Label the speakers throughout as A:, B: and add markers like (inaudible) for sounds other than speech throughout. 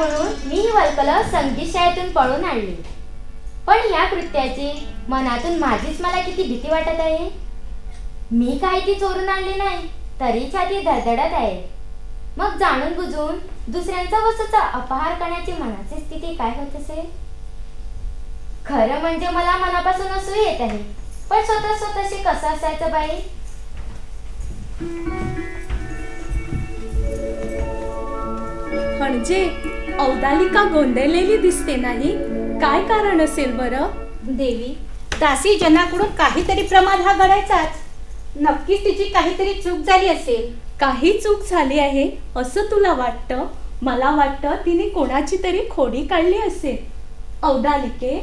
A: म्हणून मी ही वल्कलं संगीत शाळेतून पळून आणली. पण या कृत्याची मनातून माझीच मला किती भीती वाटत आहे? मी काही ती चोरून आणली नाही तरी छाती धडधडत आहे. मग जाणून बुजून दुसऱ्यांचा वस्तूचा अपहार करण्याची मनाची स्थिती काय होत असेल? खरं म्हणजे मला मनापासून असू येत आहे पण स्वतः स्वतःशी कसं असायचं बाई?
B: म्हणजे औदालिका गोंधळलेली दिसते नाही? काय कारण असेल बरं?
C: देवी दासी जनाकडून काहीतरी प्रमाद हा घडायचाच नक्कीच तिची काहीतरी चूक झाली असेल.
B: काही चूक झाली आहे? असं तुला वाटतं? मला वाटतं तिने कोणाची तरी खोडी काढली असेल. औदालिके?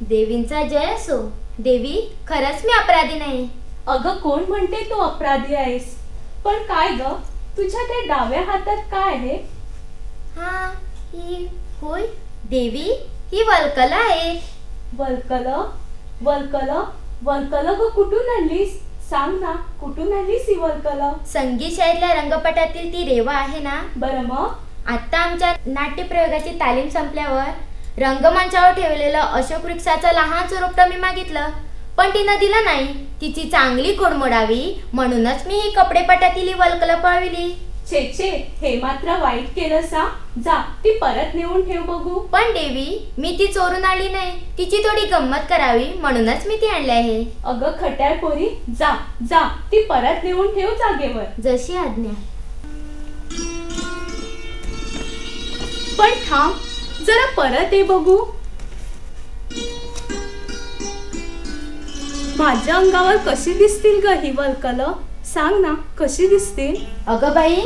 A: देवींचा जय असो. देवी खरंच मी अपराधी नाही.
B: अगं कोण म्हणते तू अपराधी आहेस? पण काय ग? तुझ्या त्या डाव्या हातात काय आहे?
A: हा ही होय? देवी ही वल्कल आहे.
B: वल्कल? वल्कल? वल्कल ग कुठून आणलीस? सांग ना कुठून आणलीस ही वल्कल?
A: संगीत शाळेतल्या रंगपटातील ती रेवा आहे ना?
B: बरं मग?
A: आता आमच्या नाट्यप्रयोगाची तालीम संपल्यावर रंगमंचावर ठेवलेलं अशोक वृक्षाचं लहान स्वरूप मी मागितलं. पण तिनं दिलं नाही. तिची चांगली खोड मोडावी म्हणूनच मी ही कपडेपटातील ही वल्कल पळविली.
B: छे छे हे मात्र वाईट केलं सा. जा ती परत नेऊन ठेव बघू.
A: पण देवी मी ती चोरून आली नाही. तिची थोडी गंमत करावी म्हणूनच मी ती आणली आहे.
B: अगं खट्याळ पोरी जा जा ती परत नेऊन ठेव जागेवर.
A: जशी आज्ञा.
B: पण थांब जरा परत ये बघू. माझ्या अंगावर कशी दिसतील ग ही वल्कल? सांग ना कशी दिसतील?
A: अगं बाई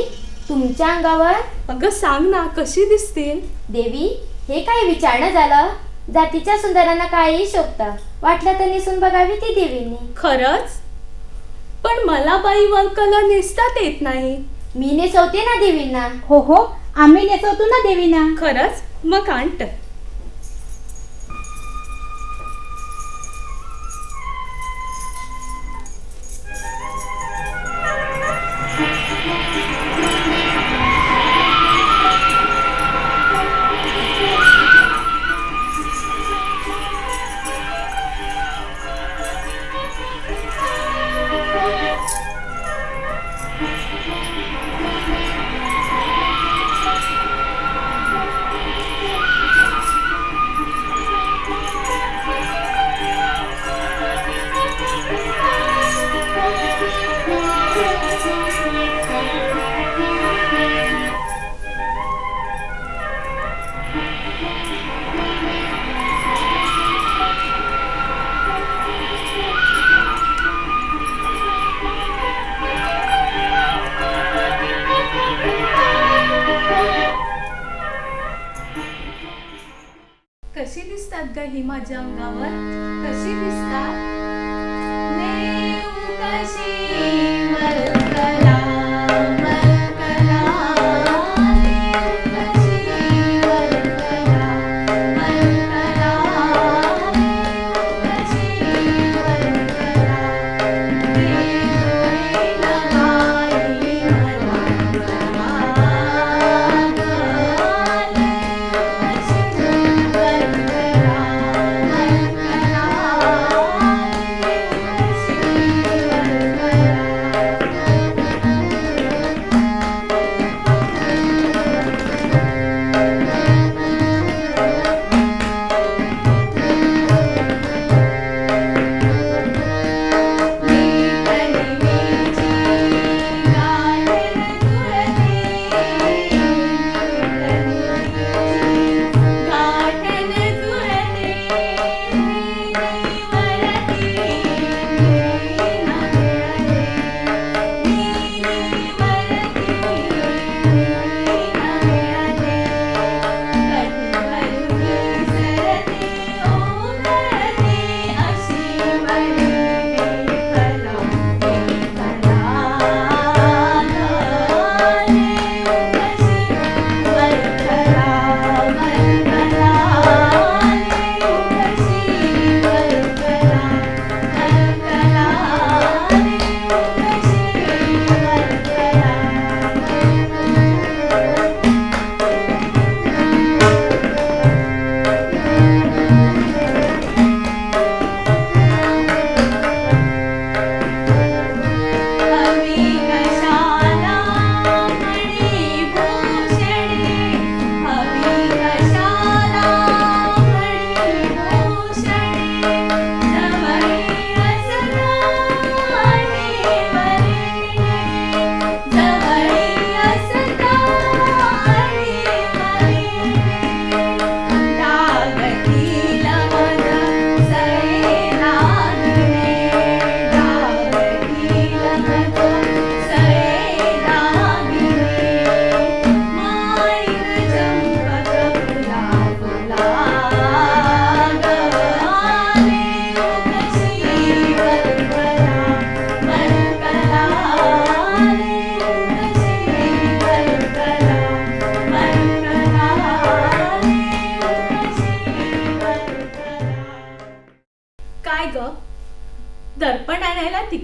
A: तुमच्या अंगावर?
B: अगं सांग ना कशी दिसतील?
A: देवी हे काय विचारणं झालं? जातीच्या सुंदरांना काही शोभतं. वाटलं तर निसून बघावी ती देवीने.
B: खरंच? पण मला बाई वल्कल नेसतात येत नाही.
A: मी नेसवते ना देवींना.
C: हो हो आम्ही नेचवतो ना देवीना.
B: खरंच? मग आणत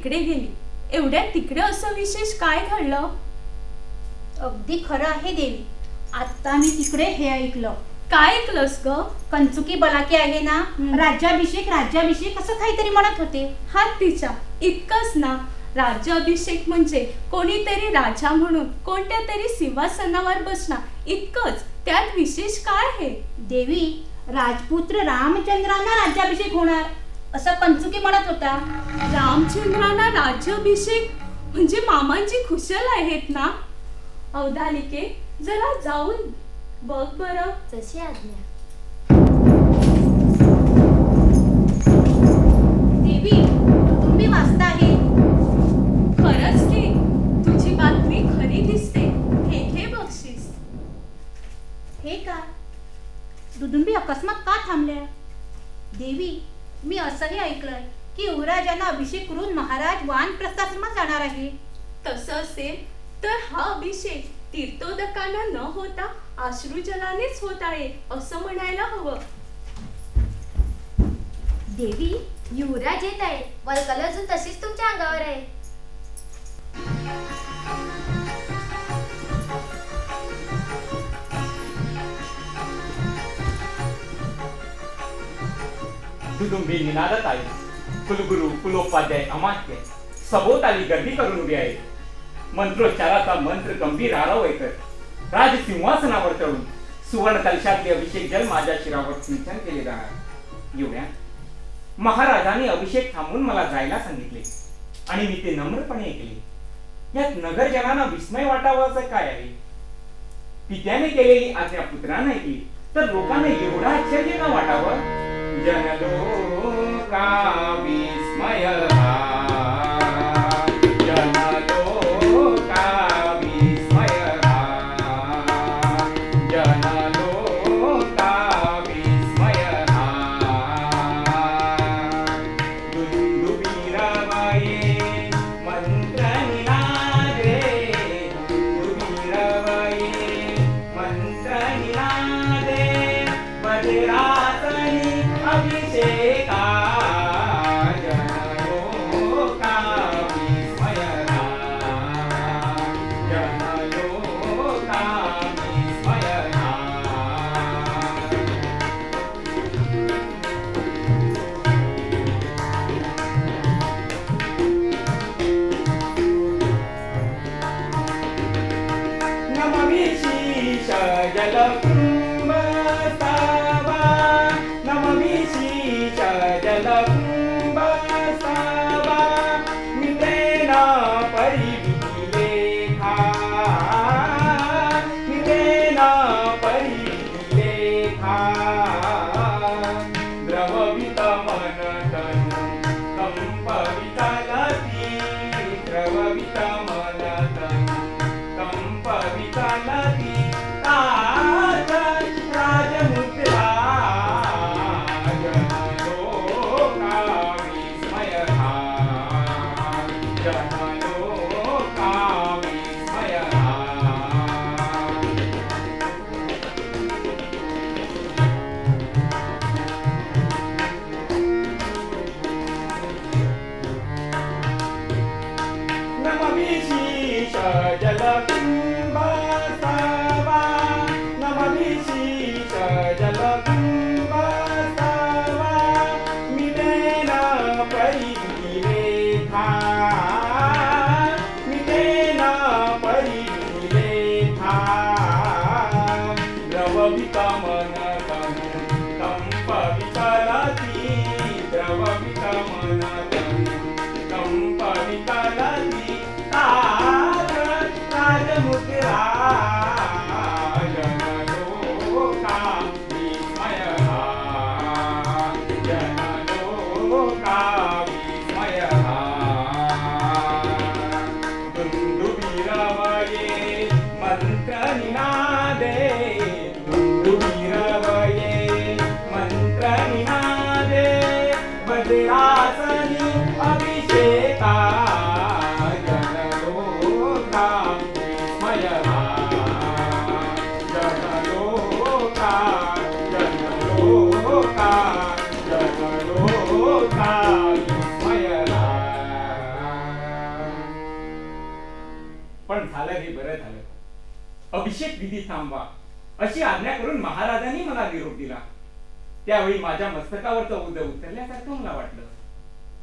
B: तिकडे गेली. एवढ्या तिकडे असं विशेष काय घडलं?
C: अगदी खरं आहे देवी. आता मी तिकडे हे ऐकलं.
B: काय ऐकलंस ग?
C: कंचुकी बलाकी आहे ना?
B: हम्म.
C: राज्याभिषेक राज्याभिषेक असं काहीतरी म्हणत होते.
B: हात तिच्या. इतकंच ना. राज्याभिषेक म्हणजे कोणीतरी राजा म्हणून कोणत्या तरी सिंहासनावर बसणार. इतकंच. त्यात विशेष काय आहे?
C: देवी राजपुत्र रामचंद्रांना राज्याभिषेक होणार. असं कंचुकी म्हणत होता.
B: रामचंद्रांना राज्याभिषेक म्हणजे मामांची खुशाल आहेत ना? अवधालिके जरा जाऊन बघ बरं.
A: जशी आज्ञा.
C: देवी तुम्ही वाचता आहे?
B: खरंच की तुझी बातमी खरी दिसते. हे घे बक्षीस.
C: हे काय दुदुंबी अकस्मात का थांबल्या? देवी मी असंही ऐकलंय की युवराजांना अभिषेक करून महाराज वानप्रस्थाश्रमात जाणार आहे.
B: तसं असेल तर हा अभिषेक तीर्थोदकांना न होता अश्रुजलानेच होत आहे असं म्हणायला हवं.
A: देवी युवराज येत आहे. वल्कल अजून तशीच तुमच्या अंगावर आहे.
D: दुदुंबी निनादत आहे कुलगुरू कुलोपाध्याय अमात्य. सभोवताली गर्दी करून उभी आहे. मंत्रोच्चाराचा मंत्र गंभीर आरवय राज सिंहासनावर चढून सुवर्ण कलशातले अभिषेक जल माझ्या शिरावर सिंचन केले जाणार. एवढ्या महाराजाने अभिषेक थांबून मला जायला सांगितले. आणि मी ते नम्रपणे ऐकले यात नगरजनांना विस्मय वाटावं काय आहे? पित्याने केलेली आज्ञा पुत्रानं ऐकली. तर लोकांना एवढा आश्चर्य का वाटावं? जनलोका विस्मय set up 你呢？अभिषेक विधी थांबवा. अशी आज्ञा करून महाराजांनी मला निरोप दिला. त्यावेळी माझ्या मस्तकावरचं उदय उतरल्यासारखं मला वाटलं.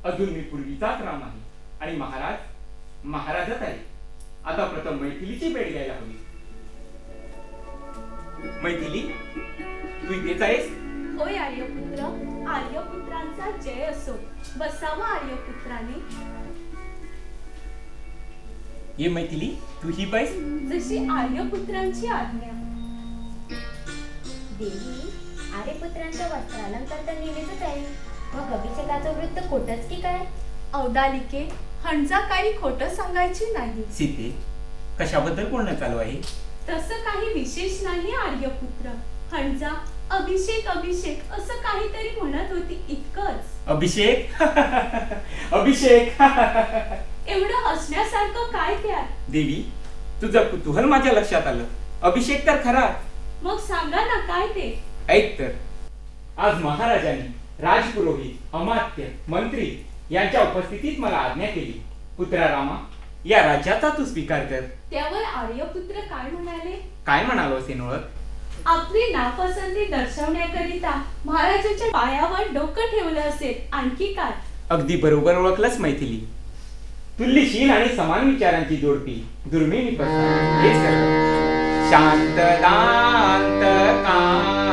D: अजून मी पूर्वीचाच राम आहे आणि महाराज महाराजच आहे. आता प्रथम मैथिलीची भेट घ्यायला हवी. मैथिली तू इथेच आहेस?
B: होय आर्यपुत्र. आर्यपुत्रांचा जय असो. बसावा आर्यपुत्राने.
D: ये मैथिली तू ही बैस
B: जशी आर्यपुत्रांची आज्ञा.
A: देवी आर्यपुत्रांचं वस्त्रालंकार तर नेहमीच आहे. मग अभिषेकाचं वृत्त खोटच की काय?
B: औदालिके हंजा काही खोटं सांगायची नाही.
D: सीते कशाबद्दल बोलणं चालू आहे?
B: तसं काही विशेष नाही आर्यपुत्र. हंजा अभिषेक अभिषेक असं काहीतरी म्हणत होती इतकंच.
D: अभिषेक? (laughs) अभिषेक! (laughs)
B: एवढं हसण्यासारखं काय त्यात?
D: देवी तुझं कुतूहल माझ्या लक्षात आलं. अभिषेक तर खरा.
B: मग सांगा ना काय ते?
D: ऐक तर. आज महाराजांनी राजपुरोहित अमात्य मंत्री यांच्या उपस्थितीत मला आज्ञा केली. पुत्रा रामा या राज्याचा तू स्वीकार कर.
B: त्यावर आर्यपुत्र काय म्हणाले?
D: काय म्हणालो ओळख
B: आपली नापसंती दर्शवण्याकरिता महाराजाच्या पायावर डोकं ठेवलं असेल आणखी काय?
D: अगदी बरोबर ओळखलंच मैथिली. तुल्यशील आणि समान विचारांची जोडपी दुर्मिणी प्रसार शांत दांत का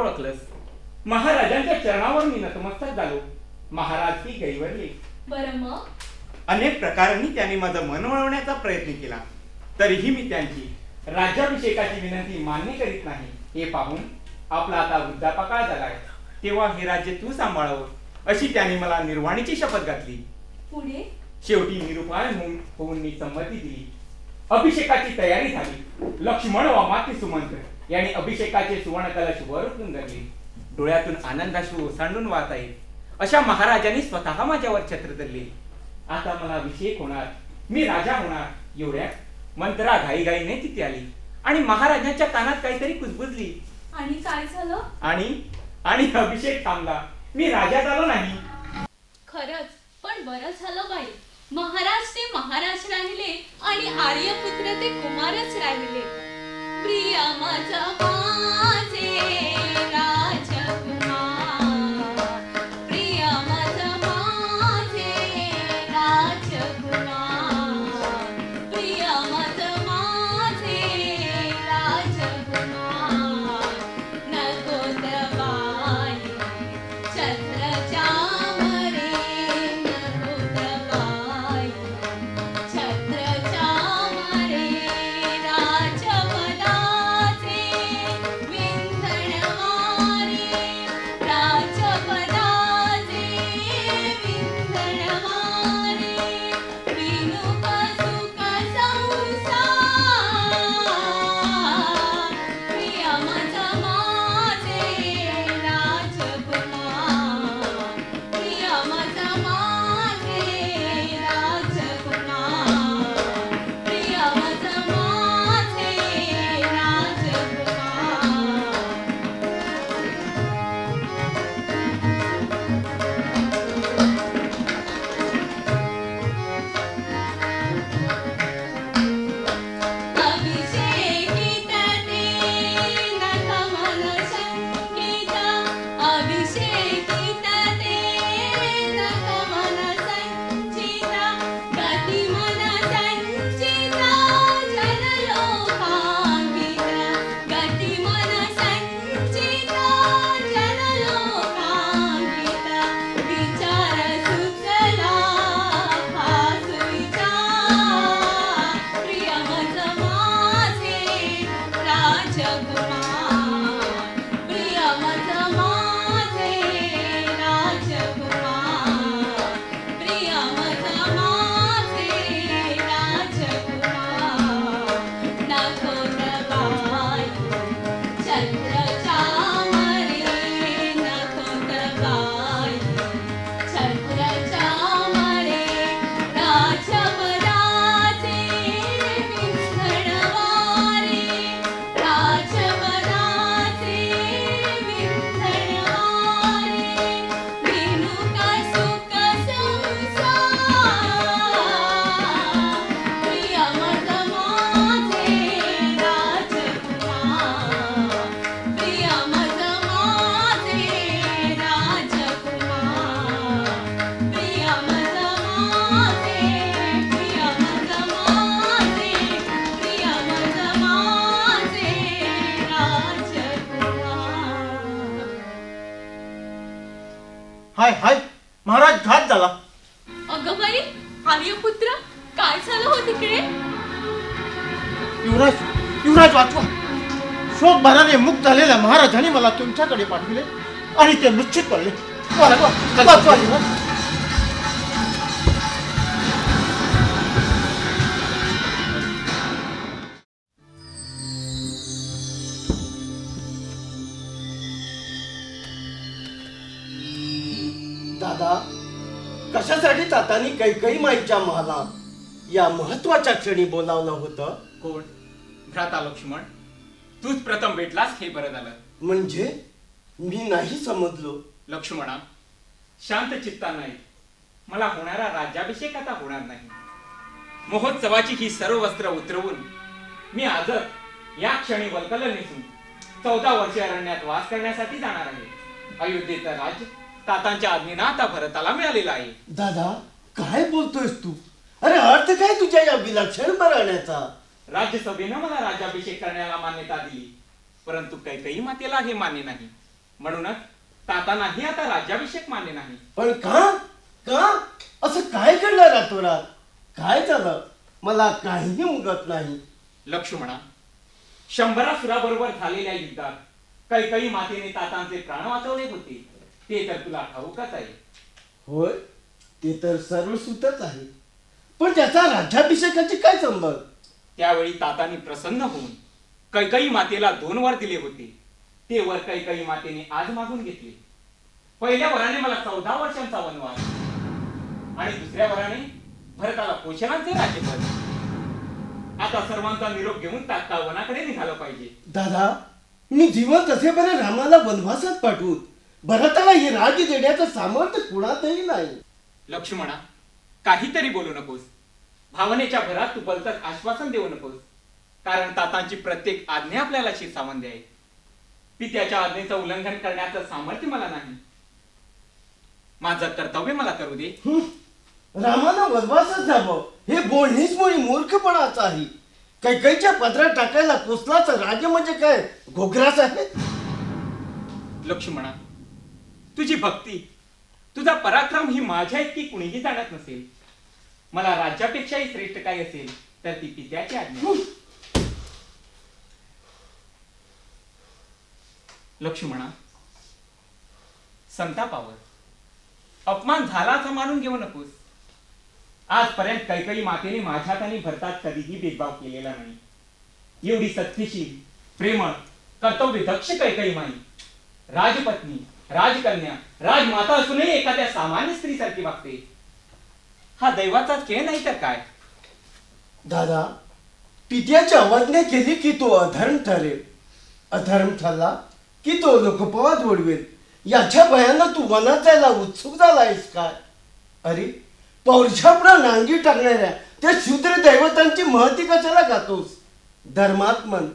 D: बरोबर ओळखलंस. महाराजांच्या चरणावर मी नतमस्तक झालो. महाराज ही गैवरले
B: बरं मग?
D: अनेक प्रकारांनी त्यांनी माझं मन वळवण्याचा प्रयत्न केला. तरीही मी त्यांची राज्याभिषेकाची विनंती मान्य करीत नाही. हे पाहून आपला आता वृद्धापकाळ झालाय. तेव्हा हे राज्य तू सांभाळावं अशी त्यांनी मला निर्वाणीची शपथ घातली.
B: पुढे?
D: शेवटी निरुपाय होऊन होऊन मी संमती दिली. अभिषेकाची तयारी झाली. लक्ष्मण व माती सुमंत यांनी अभिषेकाचे सुवर्ण कलश वर उचलून धरले डोळ्यातून आनंदाश्रू ओसांडून वाहत आहेत. अशा महाराजांनी स्वतः माझ्यावर छत्र धरले. आता मला अभिषेक होणार मी राजा होणार एवढ्यात मंत्रा घाईघाईने तिथे आली आणि महाराजांच्या कानात काहीतरी कुजबुजली.
B: आणि काय झालं?
D: आणि आणि अभिषेक थांबला मी राज्यात आलो नाही.
B: खरंच पण बरं झालं बाई. महाराज ते महाराज राहिले आणि आर्यपुत्र ते कुमारच राहिले. प्रिया माझे
E: हाय हाय. महाराज घात झाला.
B: अगं बाई आर्यपुत्र काय झालं हो तिकडे?
E: युवराज युवराज वाचवा. शोक भराने मुक्त झालेल्या महाराजांनी मला तुमच्याकडे पाठविले आणि ते निश्चित पडले. वाचवा वाचवा, युवराज.
F: कैकई माईच्या महालात या महत्त्वाच्या क्षणी बोलावलं होतं.
D: कोण? भ्राता लक्ष्मण तूच प्रथम भेटलास हे बरं झालं.
F: म्हणजे मी नाही समजलो.
D: लक्ष्मणा शांत चित्ता नाही मला होणारा राज्याभिषेक आता होणार नाही. महोत्सवाची ही सर्व वस्त्र उतरवून मी आजच या क्षणी वल्कल नेसून चौदा वर्षे अरण्यात वास करण्यासाठी जाणार आहे. अयोध्येचा राज तातांच्या आज्ञेनं आता भरताला मिळालेला आहे.
F: दादा काय बोलतोयस तू? अरे अर्थ काय तुझ्या या विलक्षण बरण्याचा
D: राज्यसभेनं मला राज्याभिषेक करण्याला मान्यता दिली परंतु कैकई मातेला हे मान्य नाही. म्हणूनच तातांनाही आता राज्याभिषेक मान्य नाही.
F: पण का? का? असं काय घडलं रातोरात काय झालं? मला काहीही उगत नाही.
D: लक्ष्मणा शंभरासुराबरोबर झालेल्या युद्धात कैकई मातेने तातांचे प्राण वाचवले होते. ते तर तुला ठाऊकच आहे.
F: होय? ते तर सर्व सुतच आहे. पण त्याचा राज्याभिषेकाची काय संबंध
D: त्यावेळी तातांनी प्रसन्न होऊन कैकई मातेला दोन वर दिले होते. ते वर कैकई मातेने आज मागून घेतले. पहिल्या वराने मला चौदा वर्षांचा वनवास आणि दुसऱ्या वराने भरताला पोषणाचे राज्यपद आता सर्वांचा निरोप घेऊन तात्काळ वनाकडे निघालं पाहिजे.
F: दादा मी जिवंत असेपर्यंत रामाला वनवासात पाठवून भरताला ही राज देण्याचं सामर्थ्य कुणातही नाही.
D: लक्ष्मणा काहीतरी बोलू नकोस. भावनेच्या भरात तू बलतच आश्वासन देऊ नकोस. कारण तातांची प्रत्येक आज्ञा आपल्याला शिरसावंदी आहे. पित्याच्या आज्ञेचं उल्लंघन करण्याचं सामर्थ्य मला नाही. माझं कर्तव्य मला करू दे?
F: रामानं वनवासात जावं. हे बोलणीच मुळी मूर्खपणाचं आहे. कैकईच्या पदरात टाकायला कोसलाचं राज्य म्हणजे काय? घोगराच आहे?
D: लक्ष्मणा तुझी भक्ती तुझा पराक्रम ही माझ्या इतकी कुणीही जाणत नसेल. मला राज्यापेक्षाही श्रेष्ठ काय असेल तर ती पित्याची आज्ञा. लक्ष्मणा संतापावर. अपमान झाला असं मानून घेऊ नकोस. आजपर्यंत कैकई मातेने माझ्यात आणि भरतात कधीही भेदभाव केलेला नाही. एवढी सत्यशील प्रेमळ कर्तव्य दक्ष कैकई माई राजपत्नी राजकन्या राजमाता असूनही एखाद्या सामान्य स्त्रीसारखी वागते. हा दैवाचा खेळ नाही तर काय?
F: दादा पित्याची वज्ञा केली की तो अधर्म ठरेल. अधर्म ठरला की तो लोकपवाद ओढवेल याच्या भयानं तू वनात जायला उत्सुक झालायस काय? अरे पौरुषापुढे नांगी टाकणाऱ्या त्या शूद्र दैवतांची महती कशाला गातोस? धर्मात्मन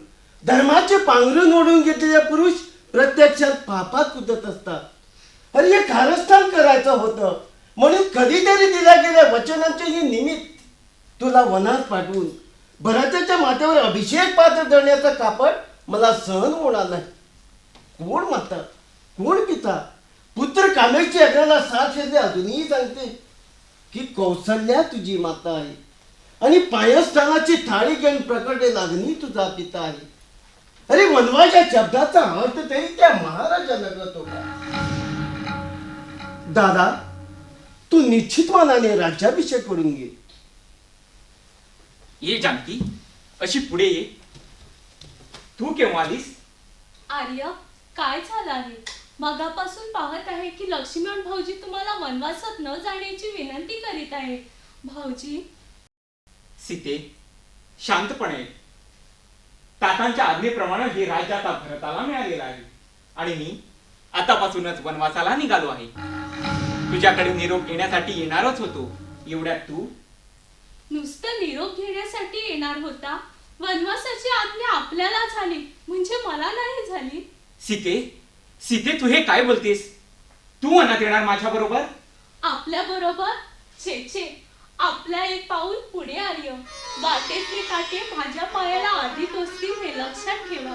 F: धर्माचे पांघरून ओढून घेतलेले पुरुष प्रत्यक्षात पापात कुदत असतात. अरे हे कारस्थान करायचं होतं. म्हणून कधीतरी दिल्या गेल्या वचनांचे हे निमित्त तुला वनात पाठवून भरताच्या माथ्यावर अभिषेक पात्र धरण्याचं कापड मला सहन होणार नाही. कोण माता? कोण पिता? पुत्र कामेची अग्राला साथ येते अजूनही सांगते की कौशल्या तुझी माता आहे. आणि पायस्थानाची थाळी घेऊन प्रकटे लागणी तुझा पिता आहे. अरे वनवाच्या शब्दाचा अर्थ तरी त्या महाराजाला कळतो का? दादा तू निश्चित मनाने राज्याभिषेक करून घे.
D: ये जानकी अशी पुढे ये. तू केव्हा आलीस?
B: आर्य काय झालं आहे? मगापासून पाहत आहे की लक्ष्मण भाऊजी तुम्हाला वनवासात न जाण्याची विनंती करीत आहे. भाऊजी?
D: सीते शांतपणे. तातांच्या आज्ञेप्रमाणे हे राज्य आता भरताला मिळालेलं आहे. आणि मी आतापासूनच वनवासाला निघालो आहे. तुझ्याकडे निरोप घेण्यासाठी येणारच होतो. एवढ्यात तू?
B: नुसतं निरोप घेण्यासाठी येणार होता. वनवासाची आज्ञा आपल्याला झाली. म्हणजे मला नाही झाली.
D: सीते सीते तू हे काय बोलतेस? तू वनात येणार माझ्या बरोबर
B: आपल्या बरोबर छे छे. आपल्या एक पाऊल पुढे आर्य. वाटेतले काटे माझ्या पायाला आधी टोचतील हे लक्षात ठेवा.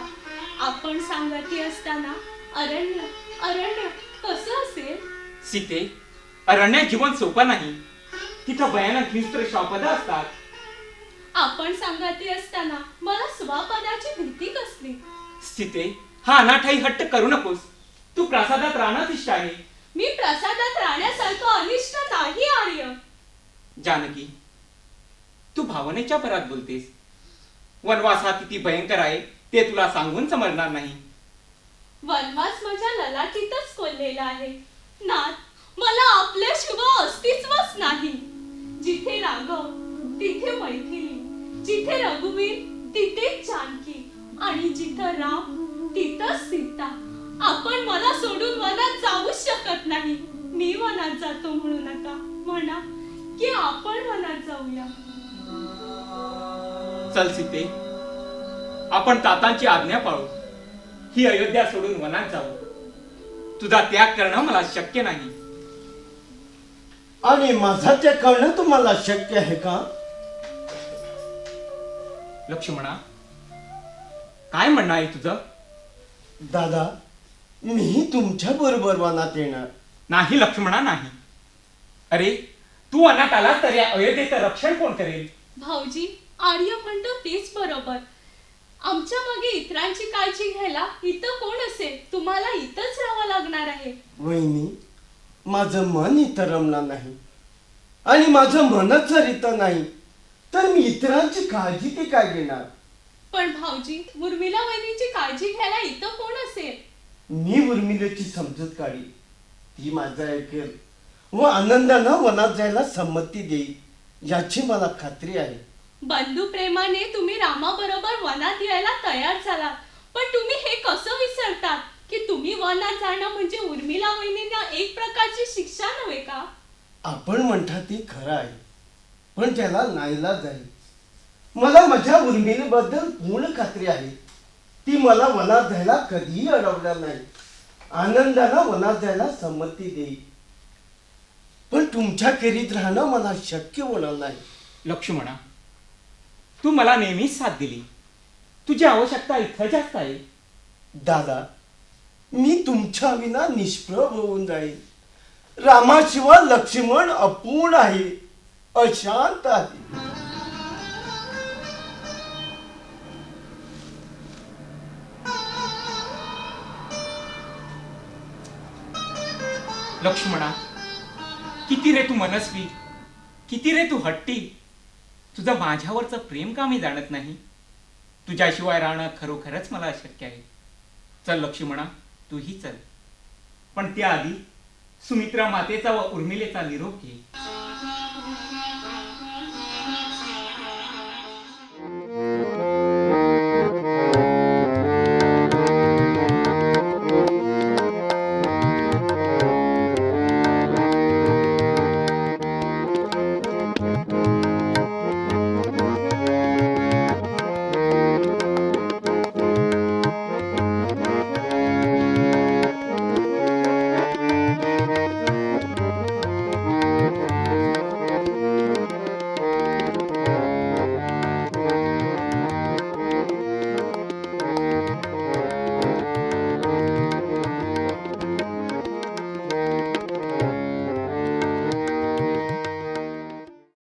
B: आपण सांगती असताना अरण्य अरण्य कसं असेल?
D: सीते अरण्यात जीवन सोपं नाही. तिथं भयानक हिंस्त्र शापद असतात.
B: आपण सांगती असताना मला स्वपदाची भीती कसली?
D: सीते हा अनाठाई हट्ट करू नकोस. तू प्रासादात राहणं इष्ट आहे.
B: मी प्रसादात राहण्यासारखं अनिष्ट नाही आर्य.
D: जानकी तू भावनेच्या भरात बोलतेस. वनवास हा किती भयंकर आहे ते तुला सांगून समजणार नाही.
B: वनवास माझ्या ललाटीतच कोल्लेला आहे. नाथ मला आपल्याशिवाय अस्तित्वच नाही. जिथे राघव तिथे मैथिली जिथे रघुवीर तिथे जानकी आणि जिथं राम तिथं सीता. आपण मला सोडून वनात जाऊ शकत नाही. मी वनात जातो म्हणू नका. म्हणा की आपण वनात जाऊया?
D: चल सीते आपण तातांची आज्ञा पाळू. ही अयोध्या सोडून वनात जाऊ. तुझा त्याग करणं मला शक्य नाही.
F: आणि माझा ते कळणं तुम्हाला शक्य आहे का?
D: लक्ष्मणा काय म्हणणं आहे तुझं?
F: दादा मी तुमच्या बरोबर वनात येणार.
D: नाही लक्ष्मणा नाही. अरे तू वनात आलास तर या अयोध्येचं रक्षण कोण करेल?
B: भाऊजी आर्य म्हणतो तेच बरोबर. आमच्या मागे इतरांची काळजी घ्यायला इथं कोण असेल? तुम्हाला इथंच राहावं लागणार आहे.
F: वहिनी माझं मन इथं रमणार नाही. आणि माझं मनच जर इथं नाही तर मी इतरांची काळजी ती काय घेणार?
B: पण भाऊजी उर्मिला वहिनीची काळजी घ्यायला इथं कोण असेल?
F: मी उर्मिलेची समजूत काढी. ती माझं ऐकेल. व आनंदानं वनात जायला संमती देईल याची मला खात्री आहे.
B: बंधू प्रेमाने तुम्ही रामाबरोबर वनात यायला तयार झालात पण तुम्ही हे कसं विसरतात की तुम्ही वनात जाणं म्हणजे उर्मिला वहिनींना एक प्रकारची शिक्षा नव्हे का?
F: आपण म्हणता ते खरं आहे पण त्याला नाईला जाईल. मला माझ्या उर्मिलेबद्दल पूर्ण खात्री आहे. ती मला वनात जायला कधीही अडवणार नाही. आनंदानं वनात जायला संमती देईल पण तुमच्या केरीत राहणं मला शक्य होणार नाही.
D: लक्ष्मणा तू मला नेहमीच साथ दिली. तुझी आवश्यकता इथं जास्त आहे.
F: दादा मी तुमच्या विना निष्प्रभ होऊन जाईल रामाशिवाय लक्ष्मण अपूर्ण आहे अशांत आहे.
D: लक्ष्मणा किती रे तू मनस्वी? किती रे तू हट्टी? तुझं माझ्यावरचं प्रेम का मी जाणत नाही? तुझ्याशिवाय राहणं खरोखरच मला अशक्य आहे. चल लक्ष्मणा तूही चल. पण त्याआधी सुमित्रा मातेचा व उर्मिलेचा निरोप घे.